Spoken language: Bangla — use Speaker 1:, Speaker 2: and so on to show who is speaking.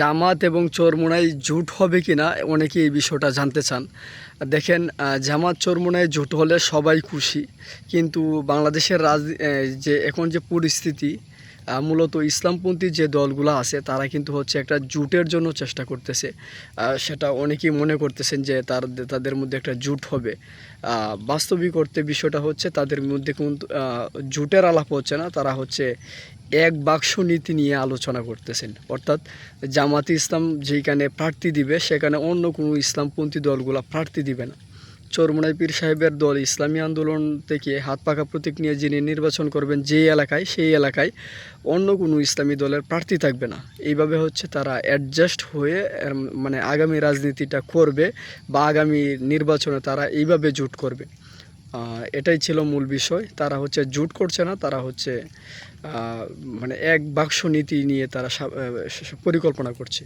Speaker 1: জামাত এবং চোরমোনাই জুট হবে কি না অনেকে এই বিষয়টা জানতে চান। দেখেন জামাত চোরমোনাই জুট হলে সবাই খুশি। কিন্তু বাংলাদেশের রাজ যে এখন যে পরিস্থিতি মূলত ইসলামপন্থী যে দলগুলো আছে, তারা কিন্তু হচ্ছে একটা জুটের জন্য চেষ্টা করতেছে। সেটা অনেকেই মনে করতেছেন যে তার, তাদের মধ্যে একটা জুট হবে। বাস্তবিক অর্থে বিষয়টা হচ্ছে তাদের মধ্যে কিন্তু জুটের আলাপ হচ্ছে না, তারা হচ্ছে এক বাক্স নীতি নিয়ে আলোচনা করতেছেন। অর্থাৎ জামাতি ইসলাম যেখানে প্রার্থী দিবে, সেখানে অন্য কোনো ইসলামপন্থী দলগুলো প্রার্থী দিবে না। চরমোনাই পীর সাহেবের দল ইসলামী আন্দোলন থেকে হাত পাকা প্রতীক নিয়ে যিনি নির্বাচন করবেন যেই এলাকায়, সেই এলাকায় অন্য কোনো ইসলামী দলের প্রার্থী থাকবে না। এইভাবে হচ্ছে তারা অ্যাডজাস্ট হয়ে মানে আগামী রাজনীতিটা করবে বা আগামী নির্বাচনে তারা এইভাবে জোট করবে। এটাই ছিল মূল বিষয়। তারা হচ্ছে জুট করছে না, তারা হচ্ছে মানে এক বাক্স নীতি নিয়ে তারা পরিকল্পনা করছে।